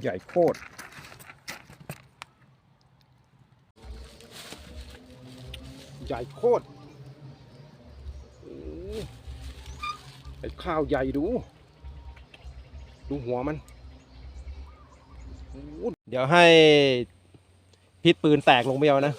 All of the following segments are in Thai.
ใหญ่โคตร ใหญ่โคตรไอ้ข้าวใหญ่ดู ดูหัวมัน เดี๋ยวให้พิษปืนแตกลงไปเอานะ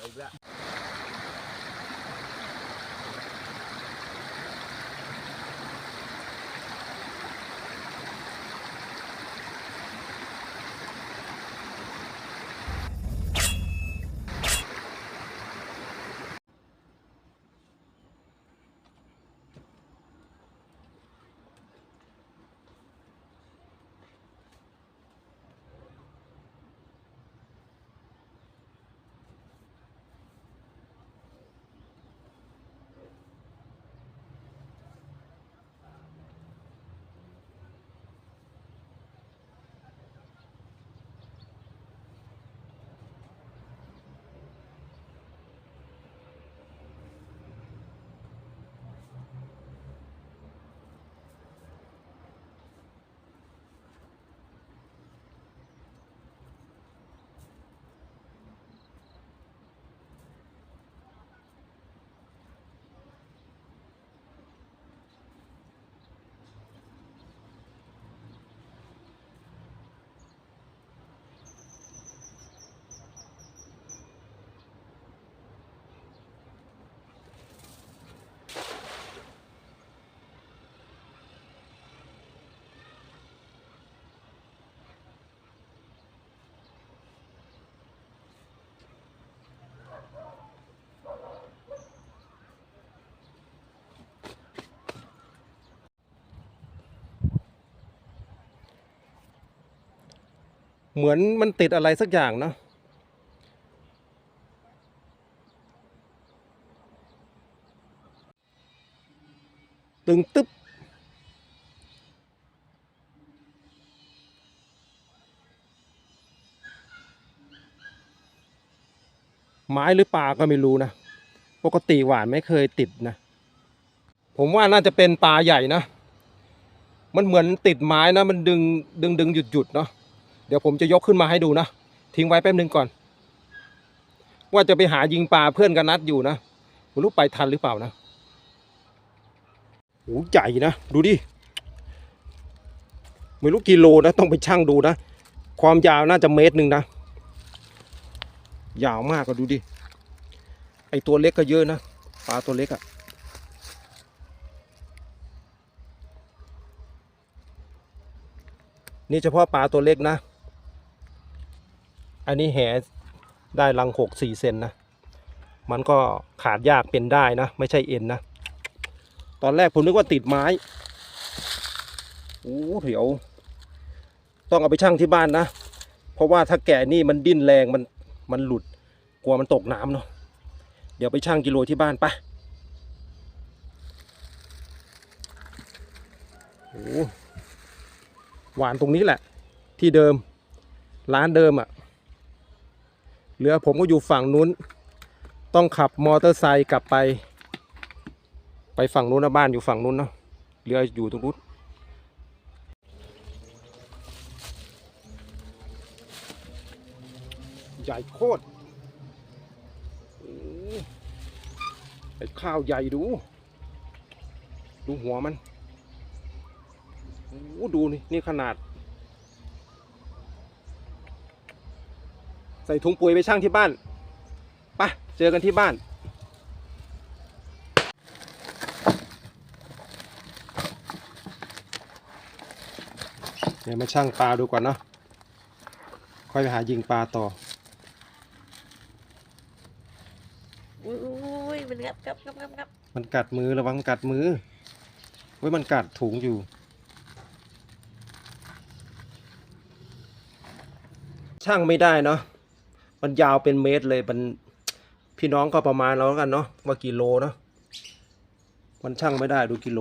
เหมือนมันติดอะไรสักอย่างเนาะตึงตึ๊บไม้หรือปลาก็ไม่รู้นะ ปกติหวานไม่เคยติดนะ ผมว่าน่าจะเป็นปลาใหญ่นะ มันเหมือนติดไม้นะ มันดึงดึงดึงหยุดหยุดเนาะ เดี๋ยวผมจะยกขึ้นมาให้ดูนะ ทิ้งไว้แป๊บนึงก่อน ว่าจะไปหายิงปลาเพื่อนกันนัดอยู่นะไม่รู้ไปทันหรือเปล่านะโอ้ใหญ่นะ ดูดิ ไม่รู้กิโลนะ ต้องไปชั่งดูนะ ความยาวน่าจะเมตรหนึ่งนะ ยาวมากก็ดูดิ ไอตัวเล็กก็เยอะนะ ปลาตัวเล็กอะนี่เฉพาะปลาตัวเล็กนะ อันนี้แหได้รังหกสี่เซนนะ มันก็ขาดยากเป็นได้นะ ไม่ใช่เอ็นนะ ตอนแรกผมนึกว่าติดไม้โอ้เดี๋ยว ต้องเอาไปชั่งที่บ้านนะ เพราะว่าถ้าแกะนี่มันดิ้นแรงมันมันหลุด กลัวมันตกน้ำเนาะ เดี๋ยวไปชั่งกิโลที่บ้านไปะโอ้หวานตรงนี้แหละ ที่เดิม ร้านเดิมอะ่ะ เหลือผมก็อยู่ฝั่งนู้น ต้องขับมอเตอร์ไซค์กลับไป ไปฝั่งนู้นนะบ้านอยู่ฝั่งนู้นเนาะเหลืออยู่ตรงนู้นใหญ่โคตรโอ้ไอ้ข้าวใหญ่ดู ดูหัวมันโอ้ดูนี่นี่ขนาด ใส่ถุงปุ๋ยไปช่างที่บ้านไปะเจอกันที่บ้านเดี๋ยวมาช่างปลาดูก่อนเนาะค่อยไปหายิงปลาต่ออุ้ยอุ้ยมันงับงับงับงับงับมันกัดมือระวังกัดมือเว้ยมันกัดถุงอยู่ช่างไม่ได้เนาะ มันยาวเป็นเมตรเลยมันพี่น้องก็ประมาณเราแล้วกันเนาะว่ากิโลเนาะมันช่างไม่ได้ดูกิโล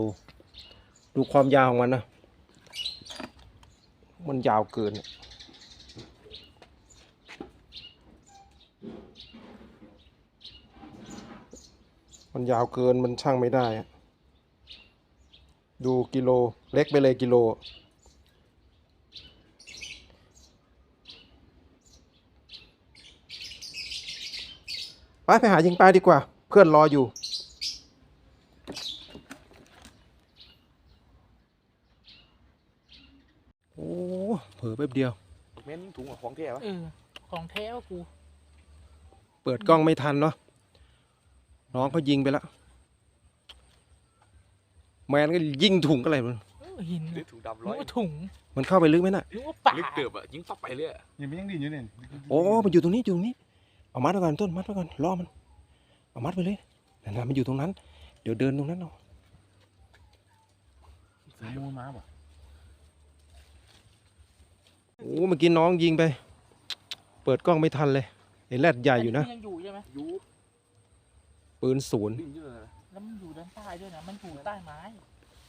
ดูความยาวของมันนะมันยาวเกิน มันยาวเกินมันช่างไม่ได้ ดูกิโลเล็กไปเลยกิโล ไปไปหายิงปลาดีกว่า เพื่อนรออยู่ โอ้เผลอแป๊บเดียว เม้นถุงของแท้ปะเออของแท้วะกู เปิดกล้องไม่ทันเนาะน้องเขายิงไปแล้วแมนก็ยิงถุงก็อะไรมันเออหินหรืนึอกถุงดำร้อยว่าถุงมันเข้าไปลึกไหมน่ะนึกว่าป่า ลึกเติบอะยิงฟักไปเลยอะยังไม่ยังดินอยู่เนี่ยโอ้มันอยู่ตรงนี้อยู่ตรงนี้ เอามัดไว้ก่อนต้นมัดไว้ก่อนล่อมันเอามัดไปเลยนั่นนะมันอยู่ตรงนั้น เดี๋ยวเดินตรงนั้นเอาสายมูลมาป่ะโอ้เมื่อกี้น้องยิงไป เปิดกล้องไม่ทันเลยไอ้แรดใหญ่อยู่นะมัยังอยู่ใช่ไหมยูปืนศูนย์ดิ้นอยู่เลยนะแล้วมันอยู่ด้านใต้ด้วยนะ มันอยู่ใต้ไม้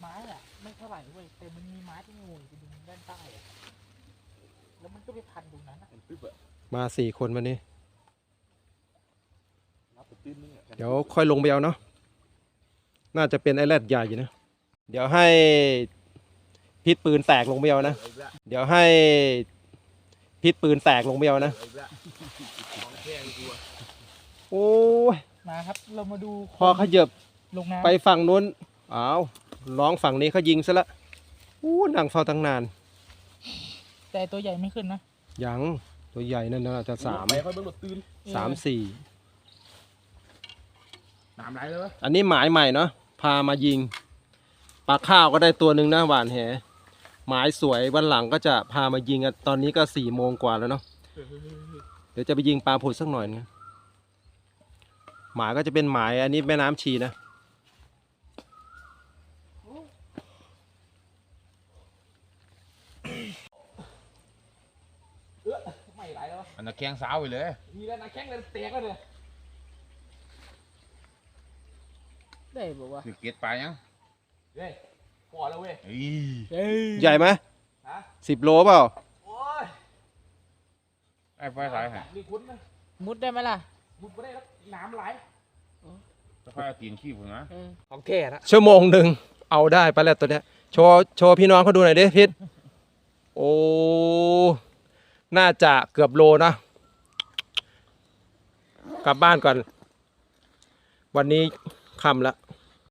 ไม้อะไม่เท่าไหร่เว้ยแต่มันมีไม้ที่งูอยู่ตรงด้านใต้อะแล้วมันก็ไปพันตรงนั้นอะมันปึ๊บอะมาสี่คนวันนี้ นับไปตื้นนึงอะ เดี๋ยวค่อยลงไปเอาเนาะน่าจะเป็นไอ้แรดใหญ่อยู่นะ เดี๋ยวให้พิษปืนแตกลงไปเอานะเอาอีกแล้วเดี๋ยวให้พิษปืนแตกลงไปเอานะเอาอีกแล้วของแท้กูอะโอ้ยมาครับ เรามาดูพอขยับลงน้ำไปฝั่งนู้นอ้าวร้องฝั่งนี้เขายิงซะละอู้นั่งเฝ้าตั้งนาน แต่ตัวใหญ่ไม่ขึ้นนะยังตัวใหญ่นั่นน่าจะสามไปค่อ ยเบิ่งรถตื้นสามสี่น้ำไหลเลยวะอันนี้หมายใหม่เนาะพามายิงปลาข้าวก็ได้ตัวหนึ่งนะหวานแหหมายสวยวันหลังก็จะพามายิงอะตอนนี้ก็สี่โมงกว่าแล้วเนาะเดี๋ยวจะไปยิงปลาผุดสักหน่อยนึงหมายก็จะเป็นหมายอันนี้แม่น้ำชีนะไม่ไหลแล้วอันนั้นแข้งสาวไปเลย มีแล้วนะแข้งเลยเตะก็เลย ได้บอกว่าคือเก็ดไปยังเฮ้ยพอแล้วเว้ยเฮ้ยเฮ้ยใหญ่ไหมฮะสิบโลเปล่า โอ้ยไอ้ไฟสายฮะมีคุ้นไหมมุดได้ไหมล่ะมุดไม่ได้แล้วน้ำไหลจะค่อยเอาตีนขี้ผมนะเออของแท้นะชั่วโมงหนึ่งเอาได้ปลาแรดตัวเนี้ยโชว์โชว์พี่น้องเขาดูหน่อยดิพิษโอ้น่าจะเกือบโลนะกลับบ้านก่อน วันนี้ค่ำละ